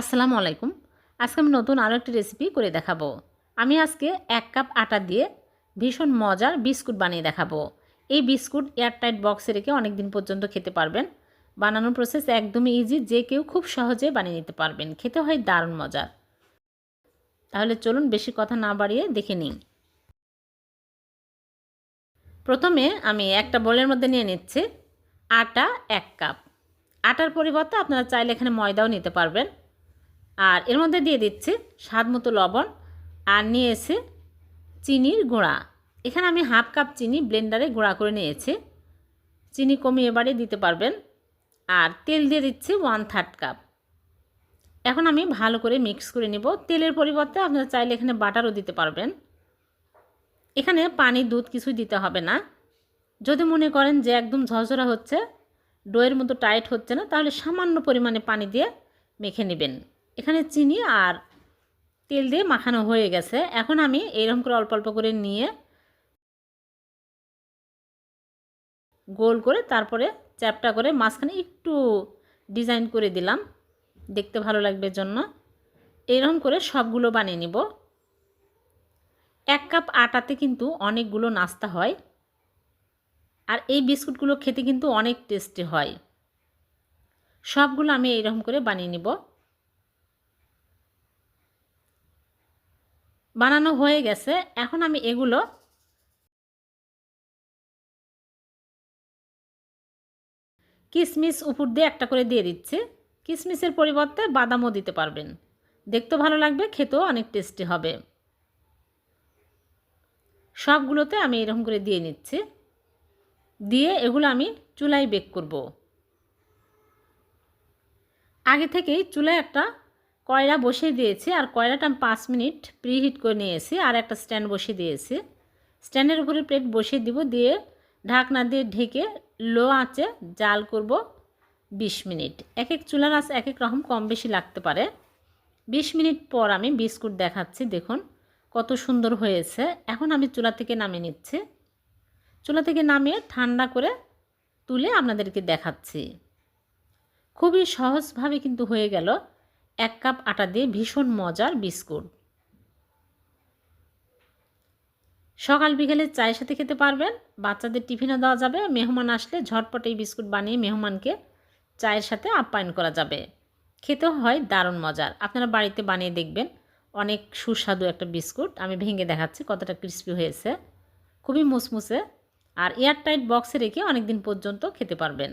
আসসালামু আলাইকুম। আজকে আমি নতুন আরও একটি রেসিপি করে দেখাবো। আমি আজকে এক কাপ আটা দিয়ে ভীষণ মজার বিস্কুট বানিয়ে দেখাবো। এই বিস্কুট এয়ারটাইট বক্সে রেখে অনেক দিন পর্যন্ত খেতে পারবেন। বানানোর প্রসেস একদমই ইজি যে কেউ খুব সহজে বানিয়ে নিতে পারবেন। খেতে হয় দারুণ মজার। তাহলে চলুন বেশি কথা না বাড়িয়ে দেখে নিই। প্রথমে আমি একটা বোলের মধ্যে নিয়ে নিচ্ছি আটা এক কাপ। আটার পরিবর্তে আপনারা চাইলে এখানে ময়দাও নিতে পারবেন। আর এর মধ্যে দিয়ে দিচ্ছি স্বাদ মতো লবণ আর নিয়েছি চিনির গুঁড়া। এখানে আমি হাফ কাপ চিনি ব্লেন্ডারে গুঁড়া করে নিয়েছি। চিনি কমিয়ে বাড়িয়ে দিতে পারবেন। আর তেল দিয়ে দিচ্ছি ওয়ান থার্ড কাপ এখন আমি ভালো করে মিক্স করে নিব। তেলের পরিবর্তে আপনারা চাইলে এখানে বাটারও দিতে পারবেন। এখানে পানি, দুধ কিছুই দিতে হবে না। যদি মনে করেন যে একদম ঝরঝরা হচ্ছে, ডোয়ের মতো টাইট হচ্ছে না, তাহলে সামান্য পরিমাণে পানি দিয়ে মেখে নেবেন। এখানে চিনি আর তেল দিয়ে মাখানো হয়ে গেছে। এখন আমি এরকম করে অল্প অল্প করে নিয়ে গোল করে তারপরে চ্যাপটা করে মাঝখানে একটু ডিজাইন করে দিলাম। দেখতে ভালো লাগবে জন্য। এরকম করে সবগুলো বানিয়ে নিব। এক কাপ আটাতে কিন্তু অনেকগুলো নাস্তা হয়। আর এই বিস্কুটগুলো খেতে কিন্তু অনেক টেস্টি হয়। সবগুলো আমি এইরকম করে বানিয়ে নিব। বানানো হয়ে গেছে। এখন আমি এগুলো কিশমিশ উপর দিয়ে একটা করে দিয়ে দিচ্ছি। কিশমিশের পরিবর্তে বাদামও দিতে পারবেন। দেখতে ভালো লাগবে, খেতেও অনেক টেস্টি হবে। সবগুলোতে আমি এরকম করে দিয়ে নিচ্ছি। দিয়ে এগুলো আমি চুলায় বেক করব। আগে থেকেই চুলায় একটা কয়লা বসিয়ে দিয়েছি আর কয়লাটা আমি পাঁচ মিনিট প্রিহিট করে নিয়েছি আর একটা স্ট্যান্ড বসিয়ে দিয়েছি। স্ট্যান্ডের উপরে প্লেট বসিয়ে দিব দিয়ে ঢাকনা দিয়ে ঢেকে লো আঁচে জাল করব ২০ মিনিট। এক এক চুলার আঁচ এক এক রকম কম বেশি লাগতে পারে। ২০ মিনিট পর আমি বিস্কুট দেখাচ্ছি, দেখুন কত সুন্দর হয়েছে। এখন আমি চুলা থেকে নামিয়ে নিচ্ছি। চুলা থেকে নামিয়ে ঠান্ডা করে তুলে আপনাদেরকে দেখাচ্ছি। খুবই সহজভাবে কিন্তু হয়ে গেল। এক কাপ আটা দিয়ে ভীষণ মজার বিস্কুট। সকাল বিকেলে চায়ের সাথে খেতে পারবেন, বাচ্চাদের টিফিনও দেওয়া যাবে, মেহমান আসলে ঝটপট এই বিস্কুট বানিয়ে মেহমানকে চায়ের সাথে আপ্যায়ন করা যাবে। খেতেও হয় দারুণ মজার। আপনারা বাড়িতে বানিয়ে দেখবেন, অনেক সুস্বাদু একটা বিস্কুট। আমি ভেঙে দেখাচ্ছি কতটা ক্রিস্পি হয়েছে। খুবই মুসমুসে। আর এয়ারটাইট বক্সে রেখে অনেক দিন পর্যন্ত খেতে পারবেন।